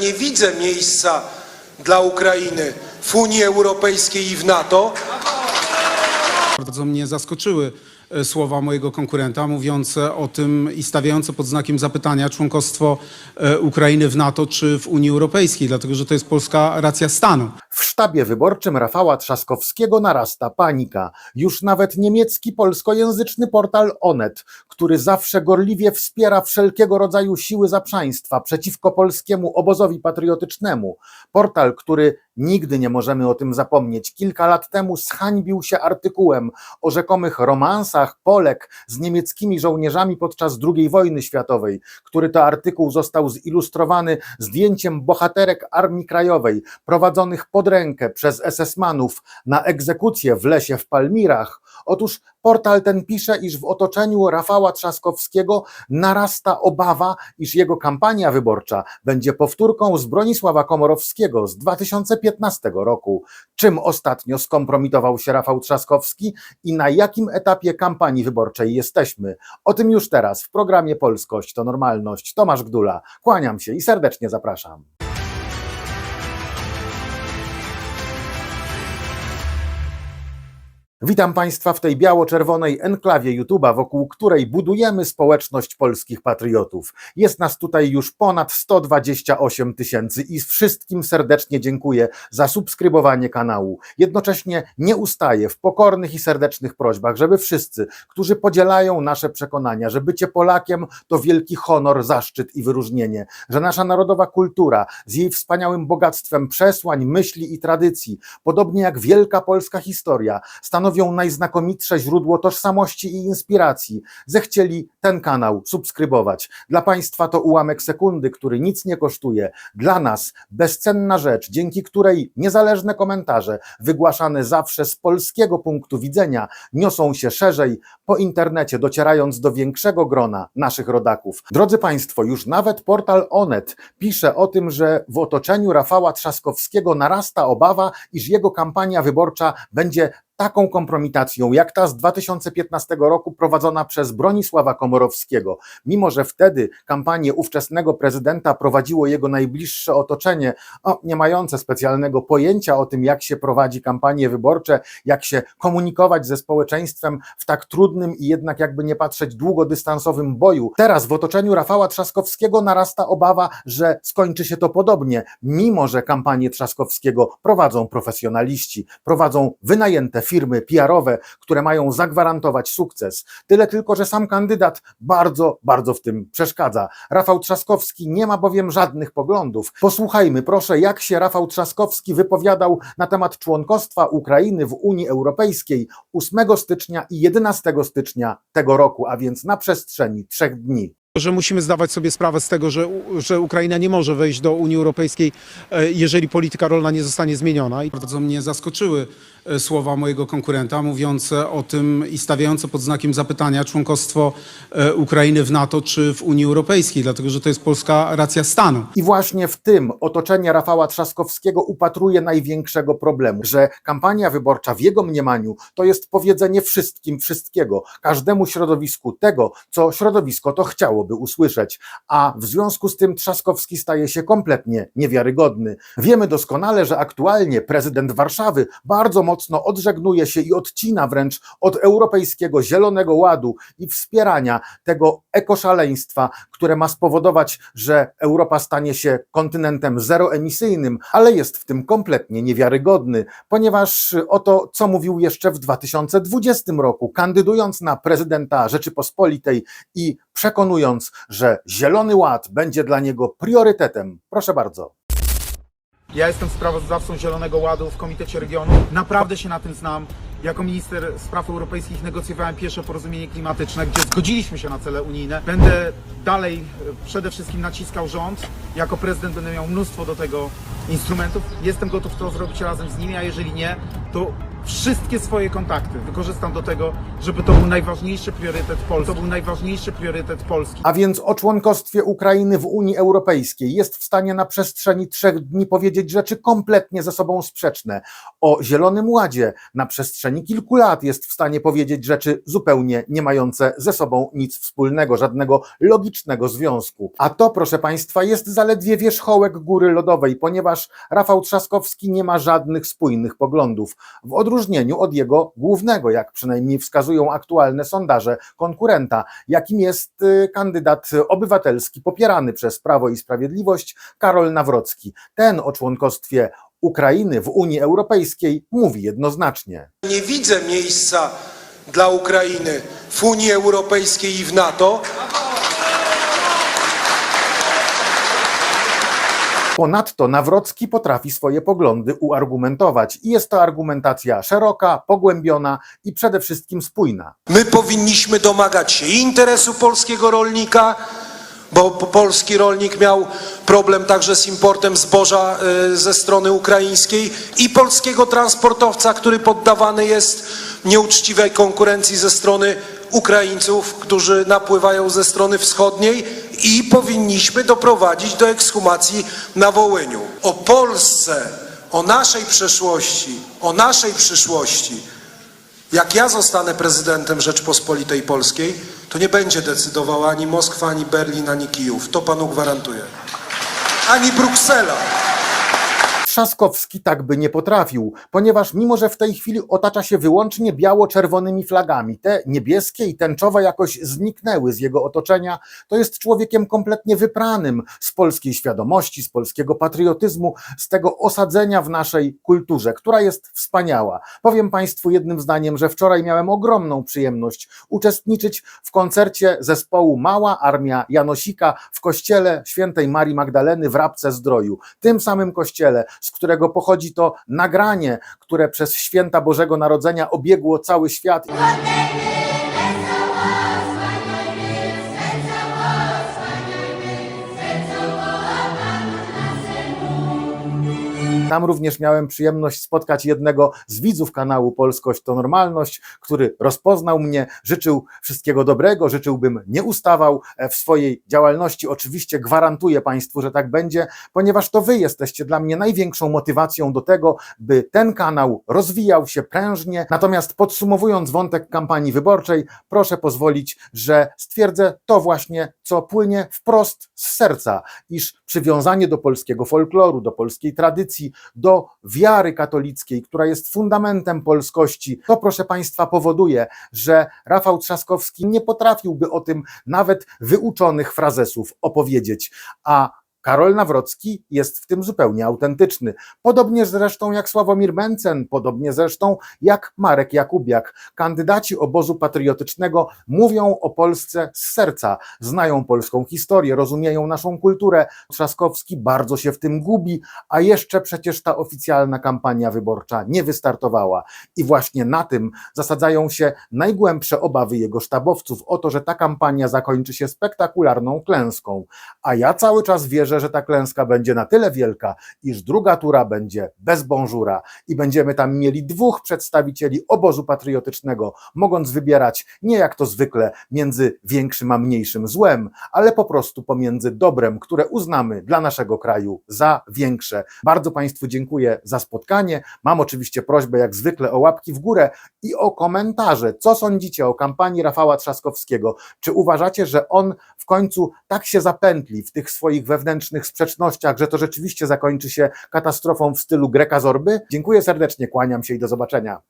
Nie widzę miejsca dla Ukrainy w Unii Europejskiej i w NATO. Bardzo mnie zaskoczyły e, słowa mojego konkurenta mówiące o tym i stawiające pod znakiem zapytania członkostwo e, Ukrainy w NATO czy w Unii Europejskiej, dlatego że to jest polska racja stanu. W sztabie wyborczym Rafała Trzaskowskiego narasta panika. Już nawet niemiecki polskojęzyczny portal Onet, który zawsze gorliwie wspiera wszelkiego rodzaju siły zaprzaństwa przeciwko polskiemu obozowi patriotycznemu, portal, który nigdy nie możemy o tym zapomnieć, kilka lat temu zhańbił się artykułem o rzekomych romansach Polek z niemieckimi żołnierzami podczas II wojny światowej, który to artykuł został zilustrowany zdjęciem bohaterek Armii Krajowej prowadzonych pod rękę przez SS-manów na egzekucję w lesie w Palmirach. Otóż portal ten pisze, iż w otoczeniu Rafała Trzaskowskiego narasta obawa, iż jego kampania wyborcza będzie powtórką z Bronisława Komorowskiego z 2015 roku. Czym ostatnio skompromitował się Rafał Trzaskowski i na jakim etapie kampanii wyborczej jesteśmy? O tym już teraz w programie Polskość to Normalność. Tomasz Gdula. Kłaniam się i serdecznie zapraszam. Witam Państwa w tej biało-czerwonej enklawie YouTube'a, wokół której budujemy społeczność polskich patriotów. Jest nas tutaj już ponad 128 tysięcy i wszystkim serdecznie dziękuję za subskrybowanie kanału. Jednocześnie nie ustaję w pokornych i serdecznych prośbach, żeby wszyscy, którzy podzielają nasze przekonania, że bycie Polakiem to wielki honor, zaszczyt i wyróżnienie, że nasza narodowa kultura z jej wspaniałym bogactwem przesłań, myśli i tradycji, podobnie jak wielka polska historia, stanowią najznakomitsze źródło tożsamości i inspiracji, zechcieli ten kanał subskrybować. Dla Państwa to ułamek sekundy, który nic nie kosztuje. Dla nas bezcenna rzecz, dzięki której niezależne komentarze, wygłaszane zawsze z polskiego punktu widzenia, niosą się szerzej po internecie, docierając do większego grona naszych rodaków. Drodzy Państwo, już nawet portal Onet pisze o tym, że w otoczeniu Rafała Trzaskowskiego narasta obawa, iż jego kampania wyborcza będzie taką kompromitacją, jak ta z 2015 roku prowadzona przez Bronisława Komorowskiego. Mimo, że wtedy kampanię ówczesnego prezydenta prowadziło jego najbliższe otoczenie, o, nie mające specjalnego pojęcia o tym, jak się prowadzi kampanie wyborcze, jak się komunikować ze społeczeństwem w tak trudnym i jednak jakby nie patrzeć długodystansowym boju. Teraz w otoczeniu Rafała Trzaskowskiego narasta obawa, że skończy się to podobnie, mimo że kampanię Trzaskowskiego prowadzą profesjonaliści, prowadzą wynajęte firmy PR-owe, które mają zagwarantować sukces. Tyle tylko, że sam kandydat bardzo, bardzo w tym przeszkadza. Rafał Trzaskowski nie ma bowiem żadnych poglądów. Posłuchajmy proszę, jak się Rafał Trzaskowski wypowiadał na temat członkostwa Ukrainy w Unii Europejskiej 8 stycznia i 11 stycznia tego roku, a więc na przestrzeni trzech dni. Że musimy zdawać sobie sprawę z tego, że, że Ukraina nie może wejść do Unii Europejskiej, e, jeżeli polityka rolna nie zostanie zmieniona. Bardzo mnie zaskoczyły e, słowa mojego konkurenta mówiące o tym i stawiające pod znakiem zapytania członkostwo e, Ukrainy w NATO czy w Unii Europejskiej, dlatego że to jest polska racja stanu. I właśnie w tym otoczenie Rafała Trzaskowskiego upatruje największego problemu, że kampania wyborcza w jego mniemaniu to jest powiedzenie wszystkim wszystkiego, każdemu środowisku tego, co środowisko to chciałoby usłyszeć, a w związku z tym Trzaskowski staje się kompletnie niewiarygodny. Wiemy doskonale, że aktualnie prezydent Warszawy bardzo mocno odżegnuje się i odcina wręcz od Europejskiego Zielonego Ładu i wspierania tego ekoszaleństwa, które ma spowodować, że Europa stanie się kontynentem zeroemisyjnym, ale jest w tym kompletnie niewiarygodny, ponieważ oto co mówił jeszcze w 2020 roku, kandydując na prezydenta Rzeczypospolitej i przekonując, że Zielony Ład będzie dla niego priorytetem. Proszę bardzo. Ja jestem sprawozdawcą Zielonego Ładu w Komitecie Regionu. Naprawdę się na tym znam. Jako minister spraw europejskich negocjowałem pierwsze porozumienie klimatyczne, gdzie zgodziliśmy się na cele unijne. Będę dalej e, przede wszystkim naciskał rząd. Jako prezydent będę miał mnóstwo do tego instrumentów. Jestem gotów to zrobić razem z nimi, a jeżeli nie, to wszystkie swoje kontakty wykorzystam do tego, żeby to był najważniejszy priorytet Polski. To był najważniejszy priorytet Polski. A więc o członkostwie Ukrainy w Unii Europejskiej jest w stanie na przestrzeni trzech dni powiedzieć rzeczy kompletnie ze sobą sprzeczne. O Zielonym Ładzie na przestrzeni kilku lat jest w stanie powiedzieć rzeczy zupełnie nie mające ze sobą nic wspólnego, żadnego logicznego związku. A to, proszę Państwa, jest zaledwie wierzchołek góry lodowej, ponieważ Rafał Trzaskowski nie ma żadnych spójnych poglądów, w odróżnieniu od jego głównego, jak przynajmniej wskazują aktualne sondaże, konkurenta, jakim jest y, kandydat obywatelski popierany przez Prawo i Sprawiedliwość Karol Nawrocki. Ten o członkostwie Ukrainy w Unii Europejskiej mówi jednoznacznie. Nie widzę miejsca dla Ukrainy w Unii Europejskiej i w NATO. Ponadto Nawrocki potrafi swoje poglądy uargumentować i jest to argumentacja szeroka, pogłębiona i przede wszystkim spójna. My powinniśmy domagać się interesu polskiego rolnika, bo po- polski rolnik miał problem także z importem zboża y, ze strony ukraińskiej i polskiego transportowca, który poddawany jest nieuczciwej konkurencji ze strony Ukraińców, którzy napływają ze strony wschodniej i powinniśmy doprowadzić do ekshumacji na Wołyniu. O Polsce, o naszej przeszłości, o naszej przyszłości jak ja zostanę prezydentem Rzeczpospolitej Polskiej, to nie będzie decydowała ani Moskwa, ani Berlin, ani Kijów. To panu gwarantuję. Ani Bruksela. Trzaskowski tak by nie potrafił, ponieważ mimo, że w tej chwili otacza się wyłącznie biało-czerwonymi flagami, te niebieskie i tęczowe jakoś zniknęły z jego otoczenia, to jest człowiekiem kompletnie wypranym z polskiej świadomości, z polskiego patriotyzmu, z tego osadzenia w naszej kulturze, która jest wspaniała. Powiem Państwu jednym zdaniem, że wczoraj miałem ogromną przyjemność uczestniczyć w koncercie zespołu Mała Armia Janosika w kościele świętej Marii Magdaleny w Rabce Zdroju. Tym samym kościele, z którego pochodzi to nagranie, które przez święta Bożego Narodzenia obiegło cały świat. Tam również miałem przyjemność spotkać jednego z widzów kanału Polskość to Normalność, który rozpoznał mnie, życzył wszystkiego dobrego, życzyłbym nie ustawał e, w swojej działalności. Oczywiście gwarantuję Państwu, że tak będzie, ponieważ to Wy jesteście dla mnie największą motywacją do tego, by ten kanał rozwijał się prężnie. Natomiast podsumowując wątek kampanii wyborczej, proszę pozwolić, że stwierdzę to właśnie, co płynie wprost z serca, iż przywiązanie do polskiego folkloru, do polskiej tradycji, do wiary katolickiej, która jest fundamentem polskości, to proszę Państwa powoduje, że Rafał Trzaskowski nie potrafiłby o tym nawet wyuczonych frazesów opowiedzieć, a Karol Nawrocki jest w tym zupełnie autentyczny. Podobnie zresztą jak Sławomir Mencen, podobnie zresztą jak Marek Jakubiak. Kandydaci obozu patriotycznego mówią o Polsce z serca, znają polską historię, rozumieją naszą kulturę. Trzaskowski bardzo się w tym gubi, a jeszcze przecież ta oficjalna kampania wyborcza nie wystartowała. I właśnie na tym zasadzają się najgłębsze obawy jego sztabowców o to, że ta kampania zakończy się spektakularną klęską. A ja cały czas wierzę, że ta klęska będzie na tyle wielka, iż druga tura będzie bez bonżura i będziemy tam mieli dwóch przedstawicieli obozu patriotycznego, mogąc wybierać nie jak to zwykle między większym a mniejszym złem, ale po prostu pomiędzy dobrem, które uznamy dla naszego kraju za większe. Bardzo Państwu dziękuję za spotkanie. Mam oczywiście prośbę jak zwykle o łapki w górę i o komentarze. Co sądzicie o kampanii Rafała Trzaskowskiego? Czy uważacie, że on w końcu tak się zapętli w tych swoich wewnętrznych sprzecznościach, że to rzeczywiście zakończy się katastrofą w stylu Greka Zorby? Dziękuję serdecznie, kłaniam się i do zobaczenia.